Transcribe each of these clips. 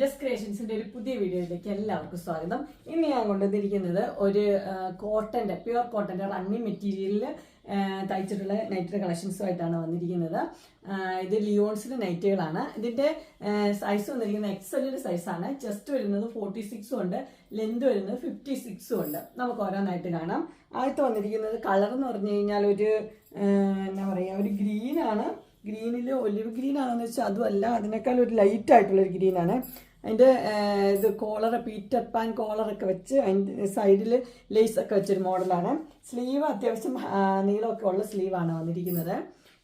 Just ക്രിയേഷൻസിന്റെ ഒരു പുതിയ വീഡിയോയിലേക്ക് എല്ലാവർക്കും സ്വാഗതം. ഇന്ന് ഞാൻ കൊണ്ടുവന്നിരിക്കുന്നത് ഒരു കോട്ടന്റെ പ്യുവർ കോട്ടന്റെ റണ്ണിങ് മെറ്റീരിയലിൽ തയ്ച്ചിട്ടുള്ള നൈറ്റർ കളക്ഷൻസുമായിട്ടാണ് വന്നിരിക്കുന്നത്. ഇത് ലിയോൺസിന്റെ നൈറ്റുകളാണ് ഇതിന്റെ സൈസ് വന്നിരിക്കുന്നത് എക്സലിന്റെ സൈസാണ് ചെസ്റ്റ് വരുന്നത് ഫോർട്ടി സിക്സും ഉണ്ട്. ലെന്ത് വരുന്നത് ഫിഫ്റ്റി സിക്സും ഉണ്ട്. നമുക്ക് ഓരോന്നായിട്ട് കാണാം. ആദ്യത്തെ വന്നിരിക്കുന്നത് കളർ എന്ന് പറഞ്ഞു കഴിഞ്ഞാൽ ഒരു എന്താ പറയുക ഒരു ഗ്രീനാണ് ഗ്രീനിൽ ഒലിവ് ഗ്രീൻ ആണെന്ന് വെച്ചാൽ അതുമല്ല അതിനേക്കാൾ ഒരു ലൈറ്റ് ആയിട്ടുള്ള ഒരു ഗ്രീനാണ് അതിന്റെ ഇത് കോളർ പീറ്റർ പാൻ കോളറൊക്കെ വെച്ച് അതിന്റെ സൈഡിൽ ലേസ് ഒക്കെ വെച്ചൊരു മോഡലാണ് സ്ലീവ് അത്യാവശ്യം നീളമൊക്കെ ഉള്ള സ്ലീവാണ് വന്നിരിക്കുന്നത്.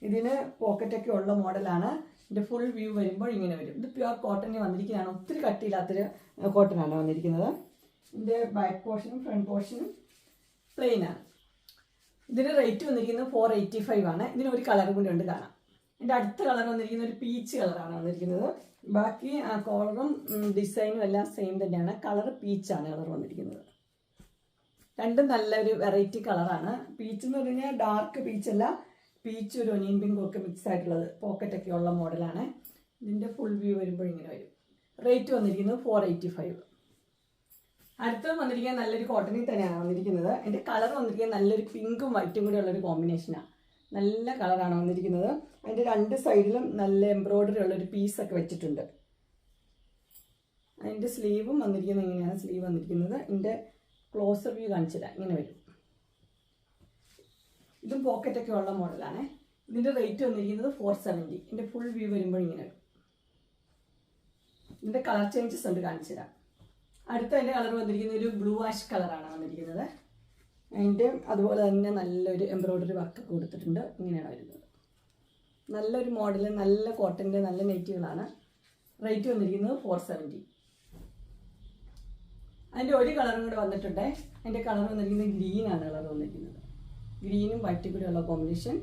ഇതിന് പോക്കറ്റൊക്കെ ഉള്ള മോഡലാണ് ഇതിന്റെ ഫുൾ വ്യൂ വരുമ്പോൾ ഇങ്ങനെ വരും. ഇത് പ്യുവർ കോട്ടണിൽ വന്നിരിക്കുന്നതാണ്. ഒത്തിരി കട്ടിയില്ലാത്തൊരു കോട്ടനാണ് വന്നിരിക്കുന്നത്. ഇതിന്റെ ബാക്ക് പോർഷനും ഫ്രണ്ട് പോർഷനും പ്ലെയിനാണ് ഇതിന്റെ റേറ്റ് വന്നിരിക്കുന്നത് ഫോർ എയ്റ്റി ഫൈവ് ആണ്. ഇതിന് ഒരു കളർ കൂടി ഉണ്ട് കാണാം. ഇതിന്റെ അടുത്ത കളർ വന്നിരിക്കുന്നത് ഒരു പീച്ച് കളറാണ് വന്നിരിക്കുന്നത്. ബാക്കി ആ കോളറും ഡിസൈനും എല്ലാം സെയിം തന്നെയാണ്. കളർ പീച്ചാണ് കളർ വന്നിരിക്കുന്നത്. രണ്ടും നല്ലൊരു വെറൈറ്റി കളറാണ് പീച്ച് എന്ന് പറഞ്ഞാൽ ഡാർക്ക് പീച്ച് അല്ല. പീച്ച് ഒരു ഒനിയൻ പിങ്കും ഒക്കെ മിക്സ് ആയിട്ടുള്ളത് പോക്കറ്റൊക്കെ ഉള്ള മോഡലാണ് ഇതിന്റെ ഫുൾ വ്യൂ വരുമ്പോൾ ഇങ്ങനെ വരും. റേറ്റ് വന്നിരിക്കുന്നത് ഫോർ എയ്റ്റി ഫൈവ് അടുത്തത് വന്നിരിക്കുന്നത് നല്ലൊരു കോട്ടണിൽ തന്നെയാണ് വന്നിരിക്കുന്നത്. എന്റെ കളർ വന്നിരിക്കുന്നത് നല്ലൊരു പിങ്കും വൈറ്റും കൂടി ഉള്ളൊരു കോമ്പിനേഷനാണ് നല്ല കളറാണ് വന്നിരിക്കുന്നത്. അതിന്റെ രണ്ട് സൈഡിലും നല്ല എംബ്രോയ്ഡറി ഉള്ളൊരു പീസൊക്കെ വെച്ചിട്ടുണ്ട്. അതിന്റെ സ്ലീവും വന്നിരിക്കുന്നത് ഇങ്ങനെയാണ്. സ്ലീവ് വന്നിരിക്കുന്നത്. എന്റെ ക്ലോസർ വ്യൂ കാണിച്ചില്ല ഇങ്ങനെ വരും. ഇതും പോക്കറ്റൊക്കെ ഉള്ള മോഡലാണ് ഇതിന്റെ റേറ്റ് വന്നിരിക്കുന്നത് ഫോർ സെവന്റി ഇതിന്റെ ഫുൾ വ്യൂ വരുമ്പോൾ ഇങ്ങനെ വരും. ഇതിന്റെ കളർ ചേഞ്ചസ് ഉണ്ട് കാണിച്ചു തരാം അടുത്ത അതിന്റെ കളർ വന്നിരിക്കുന്നത് ഒരു ബ്ലൂ ആഷ് കളറാണ് വന്നിരിക്കുന്നത്. അതിന്റെ അതുപോലെ തന്നെ നല്ലൊരു എംബ്രോയ്ഡറി വർക്ക് കൊടുത്തിട്ടുണ്ട്. ഇങ്ങനെയാണ് വരുന്നത്. നല്ലൊരു മോഡൽ നല്ല കോട്ടന്റെ നല്ല നെറ്റുകളാണ് റേറ്റ് വന്നിരിക്കുന്നത് ഫോർ സെവന്റി അതിന്റെ ഒരു കളറും കൂടെ വന്നിട്ടുണ്ട്. അതിന്റെ കളർ വന്നിരിക്കുന്നത് ഗ്രീൻ ആണ് കളർ വന്നിരിക്കുന്നത്. ഗ്രീനും വൈറ്റും കൂടെ ഉള്ള കോമ്പിനേഷൻ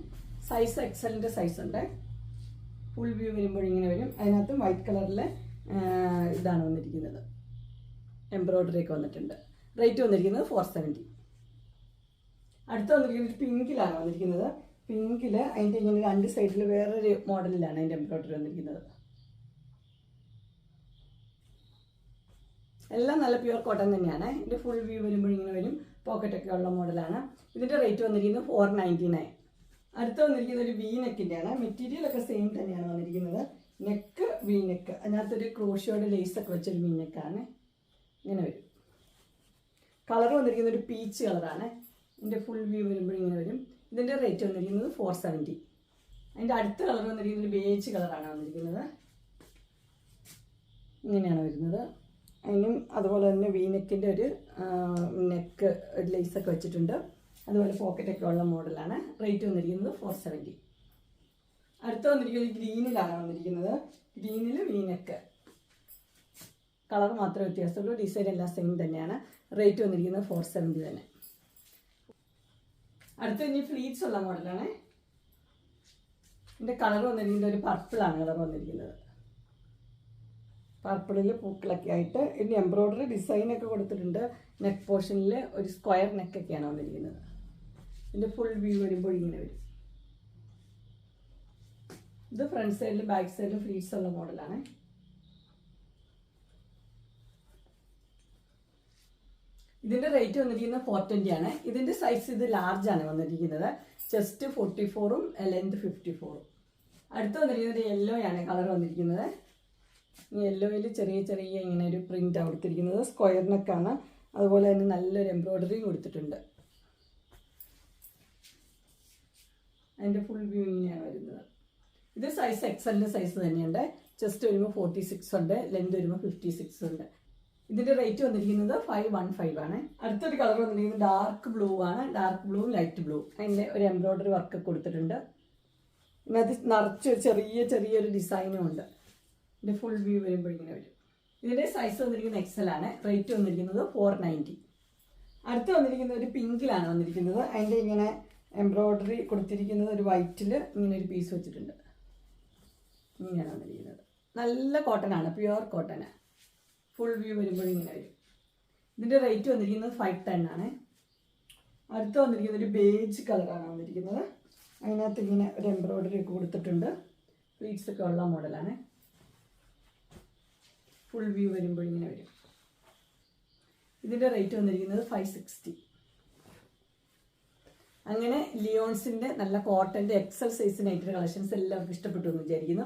സൈസ് എക്സലിന്റെ സൈസ് ഉണ്ട്. ഫുൾ വ്യൂ വരുമ്പോൾ ഇങ്ങനെ വരും. അതിനകത്ത് വൈറ്റ് കളറിലെ ഇതാണ് വന്നിരിക്കുന്നത്. എംബ്രോയ്ഡറി ഒക്കെ വന്നിട്ടുണ്ട്. റേറ്റ് വന്നിരിക്കുന്നത് ഫോർ സെവന്റി അടുത്ത വന്നിരിക്കുന്നത് പിങ്കിലാണ് വന്നിരിക്കുന്നത്. പിങ്കിൽ അതിന്റെ ഇങ്ങനെ രണ്ട് സൈഡിൽ വേറൊരു മോഡലിലാണ് അതിന്റെ എംബ്രോയിഡറി വന്നിരിക്കുന്നത്. എല്ലാം നല്ല പ്യുവർ കോട്ടൺ തന്നെയാണ്. ഇതിന്റെ ഫുൾ വ്യൂ വരുമ്പോൾ ഇങ്ങനെ വരും. പോക്കറ്റൊക്കെ ഉള്ള മോഡലാണ് ഇതിന്റെ റേറ്റ് വന്നിരിക്കുന്നത് ഫോർ നയന്റി നയൻ അടുത്ത് വന്നിരിക്കുന്നത് ഒരു വി നെക്കിന്റെയാണ് മെറ്റീരിയൽ ഒക്കെ സെയിം തന്നെയാണ് വന്നിരിക്കുന്നത്. നെക്ക് വി നെക്ക് അതിനകത്തൊരു ക്രോഷിയോടെ ലേസൊക്കെ വെച്ചൊരു വി നെക്കാണ് ഇങ്ങനെ വരും. കളർ വന്നിരിക്കുന്നത് ഒരു പീച്ച് കളറാണ് ഇതിന്റെ ഫുൾ വ്യൂ വരുമ്പോൾ ഇങ്ങനെ വരും. ഇതിന്റെ റേറ്റ് വന്നിരിക്കുന്നത് ഫോർ സെവന്റി അതിന്റെ അടുത്ത കളർ വന്നിരിക്കുന്നത് ബേജ് കളറാണ് വന്നിരിക്കുന്നത്. ഇങ്ങനെയാണ് വരുന്നത്. അതിനും അതുപോലെ തന്നെ വീനെക്കിന്റെ ഒരു നെക്ക് ഒരു ലേസൊക്കെ വെച്ചിട്ടുണ്ട്. അതുപോലെ പോക്കറ്റൊക്കെ ഉള്ള മോഡലാണ് റേറ്റ് വന്നിരിക്കുന്നത് ഫോർ സെവന്റി അടുത്ത വന്നിരിക്കുന്നത് ഗ്രീനിലാണ് വന്നിരിക്കുന്നത്. ഗ്രീനിൽ വീനെക്ക് കളർ മാത്രമേ വ്യത്യാസമുള്ളൂ. ഡിസൈൻ എല്ലാം സെയിം തന്നെയാണ്. റേറ്റ് വന്നിരിക്കുന്നത് ഫോർ സെവന്റി തന്നെ. അടുത്ത ഇനി ഫ്ലീറ്റ്സ് ഉള്ള മോഡലാണ് ഇതിന്റെ കളർ വന്നിരിക്കുന്നത് ഒരു പർപ്പിളാണ് കളർ വന്നിരിക്കുന്നത്. പർപ്പിളിൽ പൂക്കളൊക്കെ ആയിട്ട് ഇനി എംബ്രോയ്ഡറി ഡിസൈനൊക്കെ കൊടുത്തിട്ടുണ്ട്. നെക്ക് പോർഷനിൽ ഒരു സ്ക്വയർ നെക്കൊക്കെയാണ് വന്നിരിക്കുന്നത്. ഇതിന്റെ ഫുൾ വ്യൂ വരുമ്പോൾ ഇങ്ങനെ വരും. ഇത് ഫ്രണ്ട് സൈഡിലും ബാക്ക് സൈഡിലും ഫ്ലീറ്റ്സ് ഉള്ള മോഡലാണ് ഇതിന്റെ റേറ്റ് വന്നിരിക്കുന്നത് ഫോർ ട്വന്റി ആണ്. ഇതിന്റെ സൈസ് ഇത് ലാർജ് ആണ് വന്നിരിക്കുന്നത്. ചെസ്റ്റ് ഫോർട്ടി ഫോറും ലെന്ത് ഫിഫ്റ്റി ഫോറും അടുത്ത് വന്നിരിക്കുന്നത് യെല്ലോ ആണ് കളർ വന്നിരിക്കുന്നത്. യെല്ലോയിൽ ചെറിയ ചെറിയ ഇങ്ങനെ ഒരു പ്രിന്റ് ആണ് കൊടുത്തിരിക്കുന്നത്. സ്ക്വയറിനൊക്കെയാണ് അതുപോലെ തന്നെ നല്ലൊരു എംബ്രോയ്ഡറിയും കൊടുത്തിട്ടുണ്ട്. അതിന്റെ ഫുൾ വ്യൂ ഇങ്ങനെയാണ് വരുന്നത്. ഇത് സൈസ് എക്സലിന്റെ സൈസ് തന്നെയുണ്ട്. ചെസ്റ്റ് വരുമ്പോൾ ഫോർട്ടി സിക്സ് ഉണ്ട്. ലെന്ത് വരുമ്പോൾ ഫിഫ്റ്റി സിക്സ് ഉണ്ട്. ഇതിന്റെ റേറ്റ് വന്നിരിക്കുന്നത് ഫൈവ് വൺ ഫൈവ് ആണ്. അടുത്തൊരു കളർ വന്നിരിക്കുന്നത് ഡാർക്ക് ബ്ലൂ ആണ്. ഡാർക്ക് ബ്ലൂ ലൈറ്റ് ബ്ലൂ അതിന്റെ ഒരു എംബ്രോയ്ഡറി വർക്ക് കൊടുത്തിട്ടുണ്ട്. അത് നിറച്ച് ചെറിയ ചെറിയൊരു ഡിസൈനും ഉണ്ട്. ഇതിന്റെ ഫുൾ വ്യൂ വരുമ്പോൾ ഇങ്ങനെ വരും. ഇതിന്റെ സൈസ് വന്നിരിക്കുന്നത് എക്സൽ ആണ്. റേറ്റ് വന്നിരിക്കുന്നത് ഫോർ നയന്റി അടുത്ത് വന്നിരിക്കുന്നത് ഒരു പിങ്കിലാണ് വന്നിരിക്കുന്നത്. അതിന്റെ ഇങ്ങനെ എംബ്രോയ്ഡറി കൊടുത്തിരിക്കുന്നത് ഒരു വൈറ്റിൽ ഇങ്ങനെ ഒരു പീസ് വെച്ചിട്ടുണ്ട്. ഇങ്ങനെയാണ് വന്നിരിക്കുന്നത്. നല്ല കോട്ടൺ ആണ് പ്യുവർ കോട്ടൺ ഫുൾ വ്യൂ വരുമ്പോൾ ഇങ്ങനെ വരും. ഇതിന്റെ റേറ്റ് വന്നിരിക്കുന്നത് ഫൈവ് ടെൻ ആണ്. അടുത്ത് വന്നിരിക്കുന്നത് ഒരു ബേജ് കളറാണ് വന്നിരിക്കുന്നത്. അതിനകത്ത് ഇങ്ങനെ ഒരു എംബ്രോയിഡറി ഒക്കെ കൊടുത്തിട്ടുണ്ട്. പ്ലീറ്റ്സ് ഒക്കെ ഉള്ള മോഡലാണ് ഫുൾ വ്യൂ വരുമ്പോൾ ഇങ്ങനെ വരും. ഇതിന്റെ റേറ്റ് വന്നിരിക്കുന്നത് ഫൈവ് സിക്സ്റ്റി അങ്ങനെ ലിയോൺസിന്റെ നല്ല കോട്ടന്റെ എക്സൽ സൈസ് നൈറ്റഡ് കളക്ഷൻസ് എല്ലാവർക്കും ഇഷ്ടപ്പെട്ടു എന്ന് വിചാരിക്കുന്നു.